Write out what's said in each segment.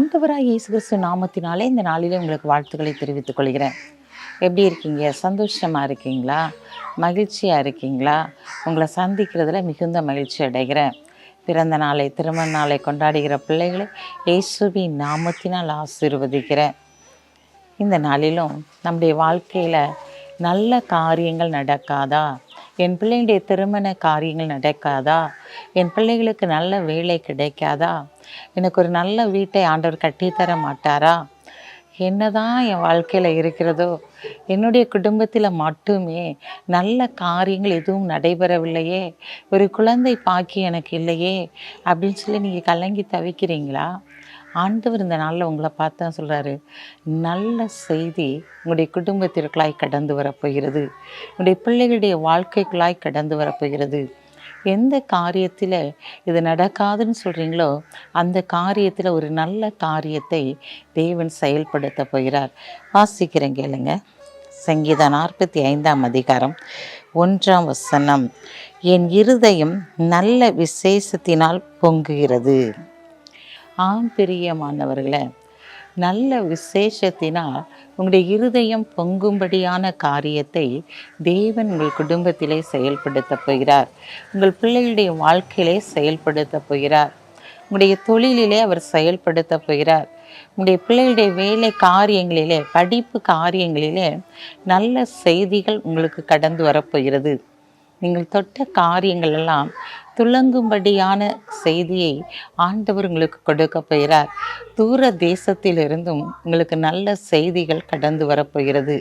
ஆண்டவராக இயேசு கிறிஸ்து நாமத்தினாலே இந்த நாளில் உங்களுக்கு வாழ்த்துக்களை தெரிவித்துக் கொள்கிறேன். எப்படி இருக்கீங்க? சந்தோஷமாக இருக்கீங்களா? மகிழ்ச்சியாக இருக்கீங்களா? உங்களை சந்திக்கிறதுல மிகுந்த மகிழ்ச்சி அடைகிறேன். பிறந்த நாளை திருமண நாளை கொண்டாடுகிற பிள்ளைகளை இயேசுவின் நாமத்தினால் ஆசீர்வதிக்கிறேன். இந்த நாளிலும் நம்முடைய வாழ்க்கையில் நல்ல காரியங்கள் நடக்காதா? என் பிள்ளைங்களுடைய திருமண காரியங்கள் நடக்காதா? என் பிள்ளைகளுக்கு நல்ல வேலை கிடைக்காதா? எனக்கு ஒரு நல்ல வீட்டை ஆண்டவர் கட்டித்தர மாட்டாரா? என்னதான் என் வாழ்க்கையில் இருக்கிறதோ என்னுடைய குடும்பத்தில் மட்டுமே நல்ல காரியங்கள் எதுவும் நடைபெறவில்லையே ஒரு குழந்தை பாக்கி எனக்கு இல்லையே அப்படின்னு சொல்லி நீங்கள் கலங்கி தவிக்கிறீங்களா? ஆண்டவர் இந்த நாளில் உங்களை பார்த்தா சொல்கிறாரு நல்ல செய்தி உங்களுடைய குடும்பத்திற்குள்ளாய் கடந்து வரப்போகிறது. உங்களுடைய பிள்ளைகளுடைய வாழ்க்கைக்குள்ளாய் கடந்து வரப்போகிறது. எந்த காரியத்தில் இது நடக்காதுன்னு சொல்கிறீங்களோ அந்த காரியத்தில் ஒரு நல்ல காரியத்தை தேவன் செயல்படுத்த போகிறார். வாசிக்கிறேன் கேளுங்க. சங்கீத நாற்பத்தி ஐந்தாம் அதிகாரம் ஒன்றாம் வசனம் என் இருதயம் நல்ல விசேஷத்தினால் பொங்குகிறது. ஆம் பிரியமானவர்களே நல்ல விசேஷத்தினால் உங்களுடைய இருதயம் பொங்கும்படியான காரியத்தை தேவன் உங்கள் குடும்பத்திலே செயல்படுத்த போகிறார். உங்கள் பிள்ளைகளுடைய வாழ்க்கையிலே செயல்படுத்த போகிறார். உங்களுடைய தொழிலிலே அவர் செயல்படுத்த போகிறார். உங்களுடைய பிள்ளைகளுடைய வேலை காரியங்களிலே படிப்பு காரியங்களிலே நல்ல செய்திகள் உங்களுக்கு கடந்து வரப்போகிறது நீங்கள் தொட்ட காரியங்கள் எல்லாம் துளங்கும்படியான செய்தியை ஆண்டவர் உங்களுக்கு கொடுக்க போகிறார். தூர தேசத்திலிருந்தும் உங்களுக்கு நல்ல செய்திகள் கடந்து வரப்போகிறது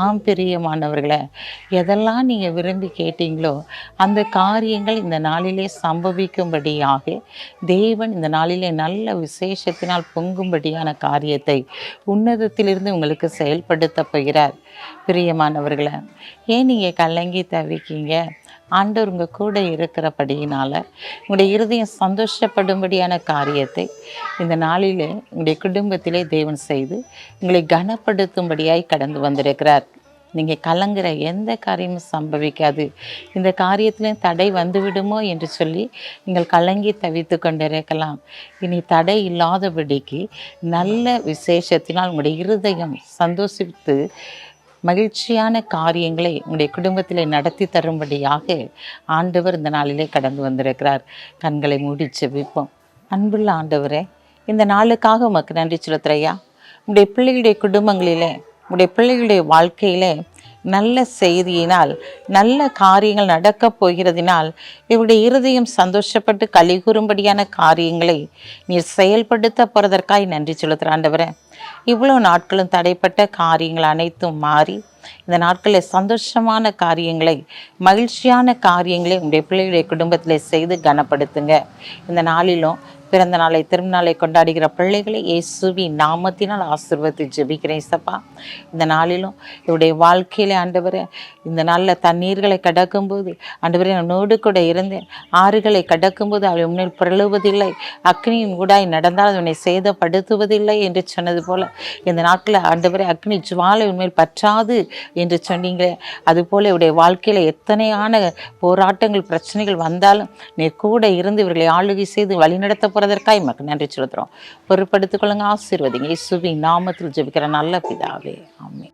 ஆம் பிரியமானவர்களை எதெல்லாம் நீங்கள் விரும்பி கேட்டீங்களோ அந்த காரியங்கள் இந்த நாளிலே சம்பவிக்கும்படியாக தேவன் இந்த நாளிலே நல்ல விசேஷத்தினால் பொங்கும்படியான காரியத்தை உன்னதத்திலிருந்து உங்களுக்கு செயல்படுத்த போகிறார். பிரியமானவர்களை ஏன் நீங்கள் கலங்கி தவிக்கீங்க? ஆண்டவர் உங்கள் கூட இருக்கிறபடியினால் உங்களுடைய இருதயம் சந்தோஷப்படும்படியான காரியத்தை இந்த நாளிலே உங்களுடைய குடும்பத்திலே தேவன் செய்து உங்களை கனப்படுத்தும்படியாய் கடந்து வந்திருக்கிறார். நீங்கள் கலங்குற எந்த காரியமும் சம்பவிக்காது. இந்த காரியத்திலையும் தடை வந்துவிடுமோ என்று சொல்லி நீங்கள் கலங்கி தவித்து கொண்டிருக்கலாம். இனி தடை இல்லாதபடிக்கு நல்ல விசேஷத்தினால் உங்களுடைய இருதயம் சந்தோஷித்து மகிழ்ச்சியான காரியங்களை உங்களுடைய குடும்பத்தில் நடத்தி தரும்படியாக ஆண்டவர் இந்த நாளிலே கடந்து வந்திருக்கிறார். கண்களை மூடி செவிப்போம் அன்புள்ள ஆண்டவரே இந்த நாளுக்காக உமக்கு நன்றி செலுத்துறையா உங்களுடைய பிள்ளைகளுடைய குடும்பங்களிலே உங்களுடைய பிள்ளைகளுடைய வாழ்க்கையிலே நல்ல செய்தியினால் நல்ல காரியங்கள் நடக்கப் போகிறதினால் இவருடைய இருதயம் சந்தோஷப்பட்டு கலிகூறும்படியான காரியங்களை நீர் செயல்படுத்த போகிறதற்காய் நன்றி செலுத்துகிற ஆண்டவரே. இவ்வளோ நாட்களும் தடைப்பட்ட காரியங்கள் அனைத்தும் மாறி இந்த நாட்களில் சந்தோஷமான காரியங்களை மகிழ்ச்சியான காரியங்களை உங்களுடைய பிள்ளைகளுடைய குடும்பத்தில் செய்து கனப்படுத்துங்க. இந்த நாளிலும் பிறந்த நாளை திருநாளை கொண்டாடுகிற பிள்ளைகளை இயேசுவி நாமத்தினால் ஆசிர்வத்தை ஜெபிக்கிறேன் சப்பா இந்த நாளிலும் இவருடைய வாழ்க்கையில ஆண்டவர் இந்த நாளில் தண்ணீர்களை கடக்கும்போது ஆண்டவரே நோடு கூட இருந்தேன். ஆறுகளை கடக்கும்போது அவள் முன்னில் பிறழுவதில்லை அக்னியின் ஊடாய் நடந்தால் அதனை சேதப்படுத்துவதில்லை என்று சொன்னது போல இந்த நாட்களில் ஆண்டவரே அக்னி ஜுவாலை உண்மையில் பற்றாது என்று சொன்னீங்களே. அதுபோல இவருடைய வாழ்க்கையில் எத்தனையான போராட்டங்கள் பிரச்சனைகள் வந்தாலும் நீ கூட இருந்து இவர்களை ஆளுகை செய்து வழிநடத்த போகிறதற்காக மக்கள் நன்றி செலுத்துகிறோம் பொறுப்படுத்திக் கொள்ளுங்க ஆசீர்வதிங்க இயேசுவின் நாமத்தில் ஜெபிக்கிற நல்ல பிதாவே. ஆமே